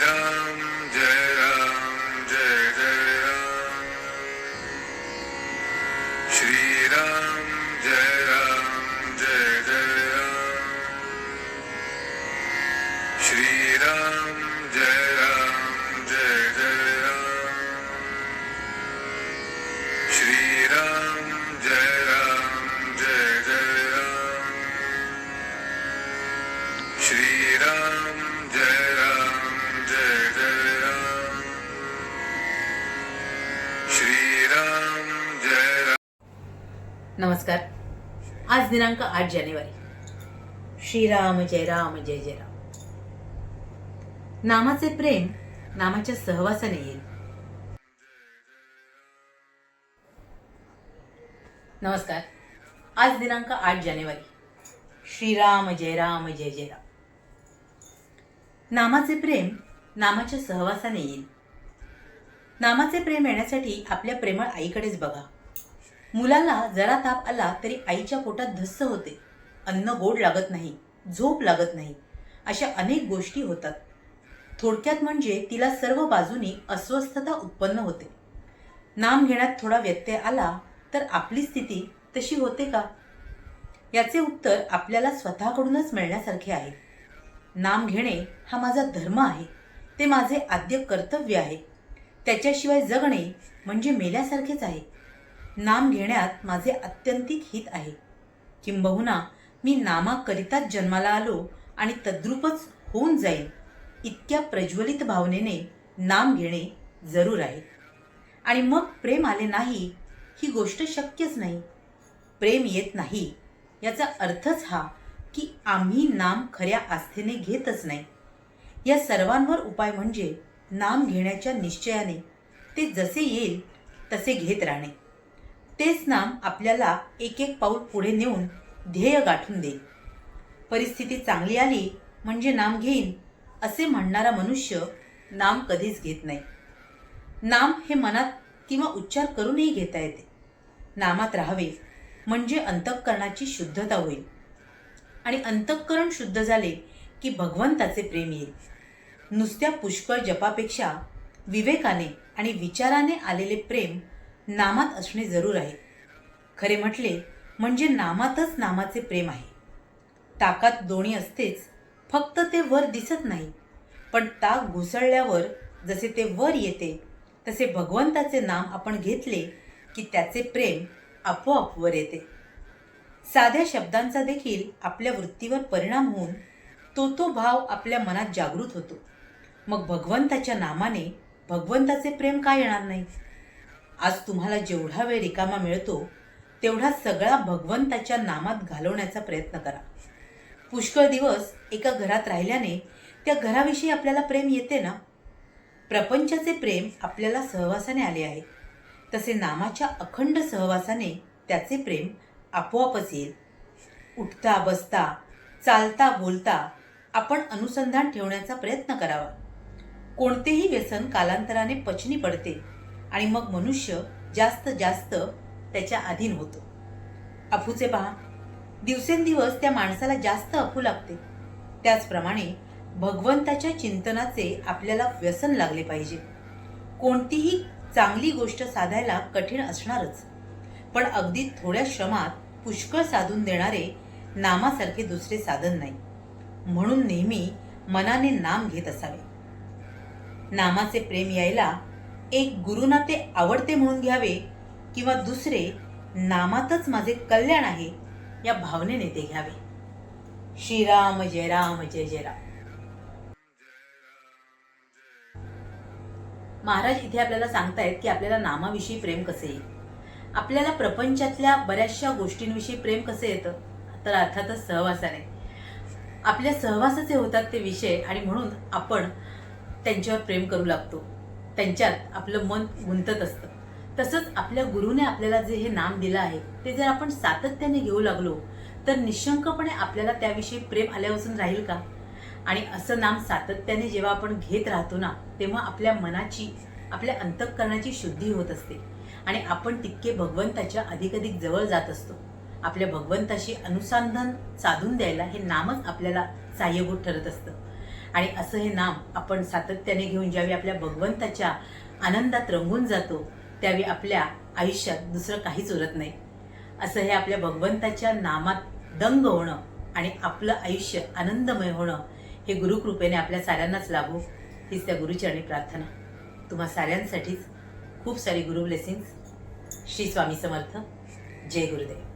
श्रीराम जय आज दिनांक आठ जानेवारी. श्रीराम जय राम जय जय राम. नामाचे प्रेम नामाच्या सहवासाने येईल. नमस्कार. आज दिनांक आठ जानेवारी. श्रीराम जय राम जय जय राम. नामाचे प्रेम नामाच्या सहवासाने येईल. नामाचे प्रेम येण्यासाठी आपल्या प्रेमळ आईकडेच बघा. मुलाला जरा ताप आला तरी आईच्या पोटात धस्स होते. अन्न गोड लागत नाही झोप लागत नाही अशा अनेक गोष्टी होतात. थोडक्यात म्हणजे तिला सर्व बाजूनी अस्वस्थता उत्पन्न होते. नाम घेण्यात थोडा व्यत्यय आला तर आपली स्थिती तशी होते का? याचे उत्तर आपल्याला स्वतःकडूनच मिळण्यासारखे आहे. नाम घेणे हा माझा धर्म आहे. ते माझे आद्य कर्तव्य आहे. त्याच्याशिवाय जगणे म्हणजे मेल्यासारखेच आहे. नाम घेण्यात माझे अत्यंतिक हित आहे. किंबहुना मी नामाकरिताच जन्माला आलो आणि तद्रूपच होऊन जाईल इतक्या प्रज्वलित भावनेने नाम घेणे जरूर आहे. आणि मग प्रेम आले नाही ही गोष्ट शक्यच नाही. प्रेम येत नाही याचा अर्थच हा की आम्ही नाम खऱ्या आस्थेने घेतच नाही. या सर्वांवर उपाय म्हणजे नाम घेण्याच्या निश्चयाने ते जसे येईल तसे घेत राहणे. तेच नाम आपल्याला एक एक पाऊल पुढे नेऊन ध्येय गाठून देईल परिस्थिती चांगली आली म्हणजे नाम घेईन असे म्हणणारा मनुष्य नाम कधीच घेत नाही. नाम हे मनात किंवा उच्चार करूनही घेता येते. नामात राहावे म्हणजे अंतःकरणाची शुद्धता होईल. आणि अंतःकरण शुद्ध झाले की भगवंताचे प्रेम येईल. नुसत्या पुष्कळ जपापेक्षा विवेकाने आणि विचाराने आलेले प्रेम नामात असणे जरूर आहे. खरे म्हटले म्हणजे नामातच नामाचे प्रेम आहे. ताकात दोणी असतेच फक्त ते वर दिसत नाही. पण ताक घुसळल्यावर जसे ते वर येते तसे भगवंताचे नाम आपण घेतले की त्याचे प्रेम आपोआप वर येते. साध्या शब्दांचा देखील आपल्या वृत्तीवर परिणाम होऊन तो तो भाव आपल्या मनात जागृत होतो. मग भगवंताच्या नामाने भगवंताचे प्रेम का येणार नाही? आज तुम्हाला जेवढा वेळ रिकामा मिळतो तेवढा सगळा भगवंताच्या नामात घालवण्याचा प्रयत्न करा. पुष्कळ दिवस एका घरात राहिल्याने त्या घराविषयी आपल्याला प्रेम येते ना? प्रपंचाचे प्रेम आपल्याला सहवासाने आले आहे. तसे नामाच्या अखंड सहवासाने त्याचे प्रेम आपोआपच येईल. उठता बसता चालता बोलता आपण अनुसंधान ठेवण्याचा प्रयत्न करावा. कोणतेही व्यसन कालांतराने पचनी पडते. आणि मग मनुष्य जास्त जास्त त्याच्या अधीन होतो. अफूचे पहा दिवसेंदिवस त्या माणसाला जास्त अफू लागते. त्याचप्रमाणे भगवंताच्या चिंतनाचे आपल्याला व्यसन लागले पाहिजे. कोणतीही चांगली गोष्ट साधायला कठीण असणारच. पण अगदी थोड्या श्रमात पुष्कळ साधून देणारे नामासारखे दुसरे साधन नाही. म्हणून नेहमी मनाने नाम घेत असावे. नामाचे प्रेम यायला एक गुरुनाते आवडते म्हणून घ्यावे किंवा दुसरे नामातच माझे कल्याण आहे या भावनेने ते घ्यावे. श्रीराम जय राम जय जय राम. महाराज इथे आपल्याला सांगतायत की आपल्याला नामाविषयी प्रेम कसे येईल? आपल्याला प्रपंचातल्या बऱ्याचशा गोष्टींविषयी प्रेम कसे येतं? तर अर्थातच सहवासाने. आपल्या सहवासाचे होतात ते विषय आणि म्हणून आपण त्यांच्यावर प्रेम करू लागतो. त्यांच्यात आपलं मन गुंतत असतं. तसंच आपल्या गुरुने आपल्याला जे हे नाम दिलं आहे ते जर आपण सातत्याने घेऊ लागलो तर निशंकपणे आपल्याला त्याविषयी प्रेम आल्यापासून राहील का? आणि असं नाम सातत्याने जेव्हा आपण घेत राहतो ना तेव्हा आपल्या मनाची आपल्या अंतःकरणाची शुद्धी होत असते. आणि आपण तितके भगवंताच्या अधिकाधिक जवळ जात असतो. आपल्या भगवंताशी अनुसंधान साधून द्यायला हे नामच आपल्याला सहाय्यभूत ठरत असतं. आणि असं हे नाम आपण सातत्याने घेऊन ज्यावेळी आपल्या भगवंताच्या आनंदात रंगून जातो त्यावेळी आपल्या आयुष्यात दुसरं काहीच उरत नाही. असं हे आपल्या भगवंताच्या नामात दंग होणं आणि आपलं आयुष्य आनंदमय होणं हे गुरुकृपेने आपल्या साऱ्यांनाच लाभो हीच त्या गुरुचरणी प्रार्थना. तुम्हा साऱ्यांसाठीच खूप सारी गुरु ब्लेसिंग्स श्री स्वामी समर्थ. जय गुरुदेव.